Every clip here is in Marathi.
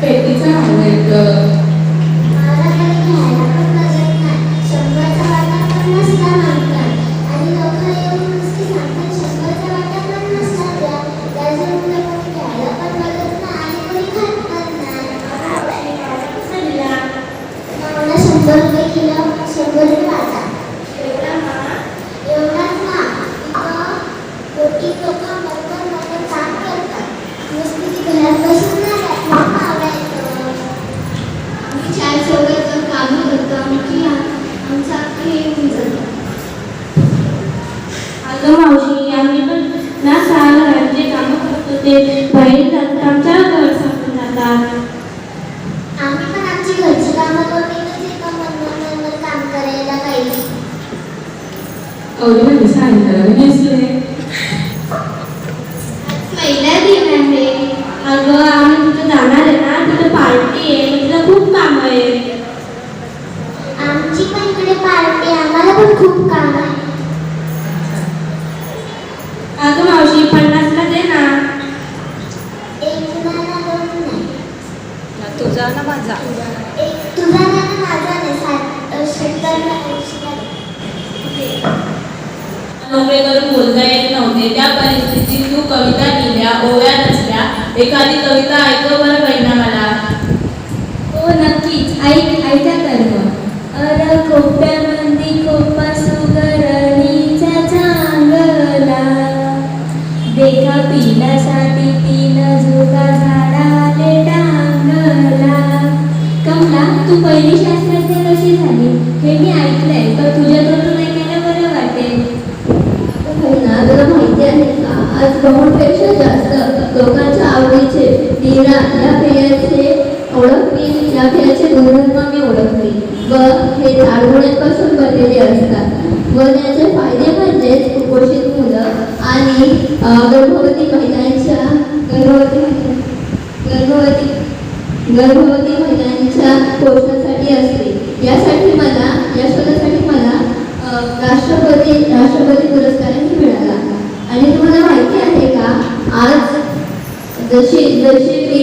पेटीचा आवडतं बाहेर जातात आमच्या घर सांगून जातात आम्ही पण आमची घरची कामं करून एका काम करायला पाहिजे अवघे म्हणजे नेसले दिन आहे अगं आम्ही तिथं जाणार आहे ना तिथं पार्टी आहे तिथं खूप काम आहे आमची पण इकडे पार्टी आम्हाला पण खूप काम आहे अगं मावशी पन्नासला दे ना एक जणाला दोन नाही तुझा ना माझा एक तुझा नाही ना माझा नाही साठ सत्तरला ऐंशी नोकरी करून बोलता त्या परिस्थितीत तू कविता लिहिल्या ओव्या नसल्या एखादी कविता ऐकव बरं बहिणा मला. हो नक्कीच. ऐक ऐका तर मग अर कोप्यामध्ये कोपा सुगरणीचा चांगला. देखा पिण्यासाठी तीन झुका झाडाले टांगला. कमला तू पहिली शास्त्रज्ञ कशी झाली? हे मी ऐकलंय. लोकांच्या आवडीचे नीरा या पेयाचे ओळख मी या पेयाचे गुणधर्म मी ओळखली व हे झाडगुण्यापासून बनलेले असतात. व त्याचे फायदे म्हणजेच कुपोषित मुलं आणि गर्भवती महिलांच्या गर्भवती गर्भवती गर्भवती महिलांच्या पोषणासाठी असते. यासाठी मला या शोधासाठी मला राष्ट्रपती राष्ट्रपती पुरस्कारही मिळाला. आणि तुम्हाला माहिती आहे का आज जशी जशी मी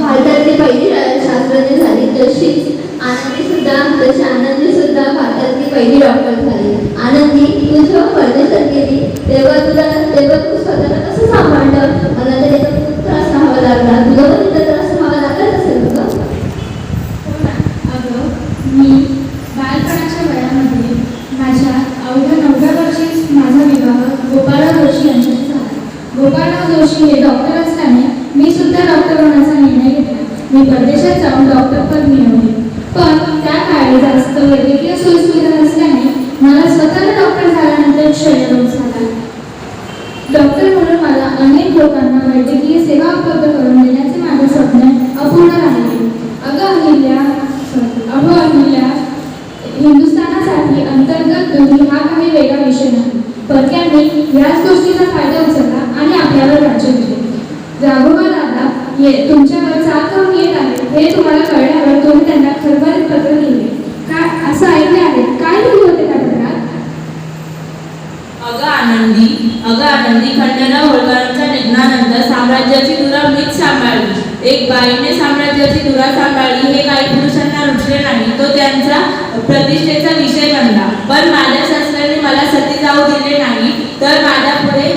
भारतातली पहिली शास्त्रज्ञ झाली तशीच आनंदी सुद्धा तशी आनंदी सुद्धा भारतातली पहिली डॉक्टर झाली. आनंदी तू जेव्हा परदेशात गेली तेव्हा तुला तेव्हा तू स्वतःला कसं सांभाळलं मला तर त्याचा खूप त्रास राहावा लागला तुला पण त्याचा त्रास राहावा लागत असेल तुला अगं मी बालपणाच्या वयामध्ये माझ्या अवघ्या नवव्या वर्षी माझा विवाह गोपाळराव जोशी यांच्याशी झाला गोपाळराव जोशी हे डॉक्टर असल्याने मी सुद्धा डॉक्टर होण्याचा निर्णय घेतला मी परदेशात जाऊन डॉक्टर पद मिळवले. पण त्या काळी जास्त वैद्यकीय सोयीसुविधा नसल्याने मला स्वतःला डॉक्टर झाल्यानंतर क्षयरोग झाला. डॉक्टर म्हणून मला अनेक लोकांना वैद्यकीय सेवा उपलब्ध करून देण्याचे माझे स्वप्न अपूर्ण राहिले. अगं अहिल्या sorry, अगं अहिल्या हिंदुस्थानासाठी अंतर्गत दुधी हा काही वेगळा विषय नाही. परक्यांनी याच गोष्टीचा फायदा उचलला आणि आपल्यावर राज्य दिले. जागो तुमच्यावर चाल करून येत आहे. हे तुम्हाला कळल्यावर तुम्ही त्यांना खरबर पत्र लिहिले. काय असं ऐकले आहे? काय लिहिले होते त्या पत्रात? अगं आनंदी अगं आनंदी खंडराव होळकरांच्या निधनानंतर साम्राज्याची धुरा मीच सांभाळली. एक बाईने साम्राज्याची धुरा सांभाळली हे काही पुरुषांना रुचले नाही. तो त्यांचा प्रतिष्ठेचा विषय बनला. पण माझ्या शास्त्राने मला सती जाऊ दिले नाही तर माझ्या पुढे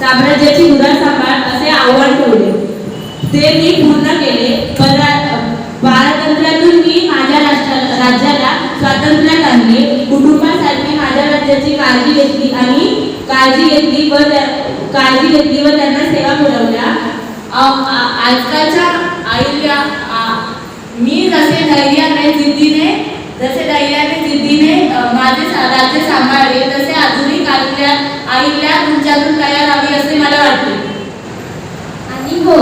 साम्राज्याची धुरा सांभाळ असे आव्हान ठेवले ते मी पूर्ण केले पण रा- पारतंत्र्यातून मी माझ्या राष्ट्रा राज्याला स्वातंत्र्य आणले कुटुंबासाठी माझ्या राज्याची काळजी घेतली आणि काळजी घेतली व त्या- व त्यांना सेवा पुरवल्या. आजकालच्या आईल्या मी जसे धैर्याने जिद्दीने जसे धैर्याने जिद्दीने माझे राज्य सांभाळले तसे आधुनिक आईल्या आईल्या तुमच्यातून तयार हवी असे मला वाटते. आणि हो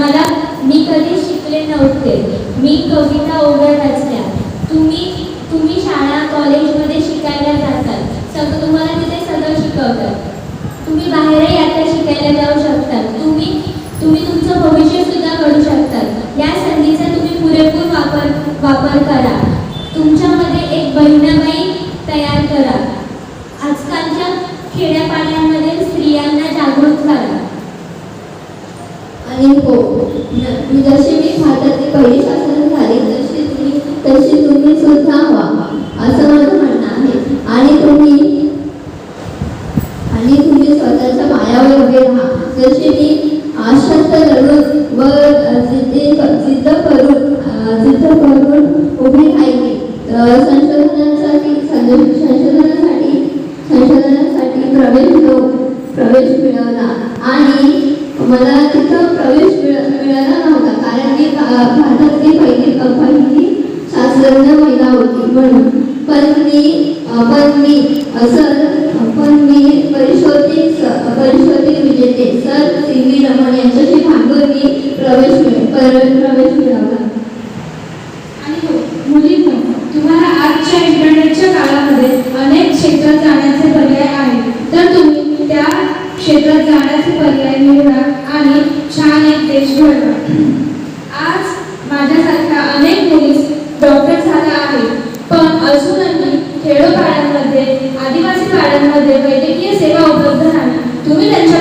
मला मी कधी शिकले नव्हते. मी कविता ओव्या रचल्या. तुम्ही तुम्ही शाळा कॉलेजमध्ये शिकायला जातात. सगळं तुम्हाला तिथे सगळं शिकवतात. तुम्ही बाहेरही केल्या जाऊ शकतात. तुम्ही तुम्ही तुमचं भविष्य सुद्धा घडू शकतात. या संधीचा तुम्ही पुरेपूर वापर वापर करा. तुमच्यामध्ये एक बहिणाबाई तयार करा. आजकालच्या खेड्यापाड्यांमध्ये स्त्रियांना जागृत करा. आणि हो जसे मी भारतातली पहिली शासन झाली तशी तुम्ही तशी तुम्ही सुद्धा व्हा. असं प्रवेश मिळवला आणि हो, मुलींना तुम्हाला आजच्या इंटरनेटच्या काळामध्ये अनेक क्षेत्रात जाण्याचे पर्याय आहेत. तर तुम्ही त्या क्षेत्रात जाण्याचे पर्याय निवडा आणि छान एक देश घडवा. आज माझ्यासारख्या अनेक मुलीस डॉक्टर झाल्या आहेत पण अजूनही खेडोपाड्यांमध्ये आदिवासी पाड्यांमध्ये वैद्यकीय सेवा उपलब्ध नाही. तुम्ही त्यांच्या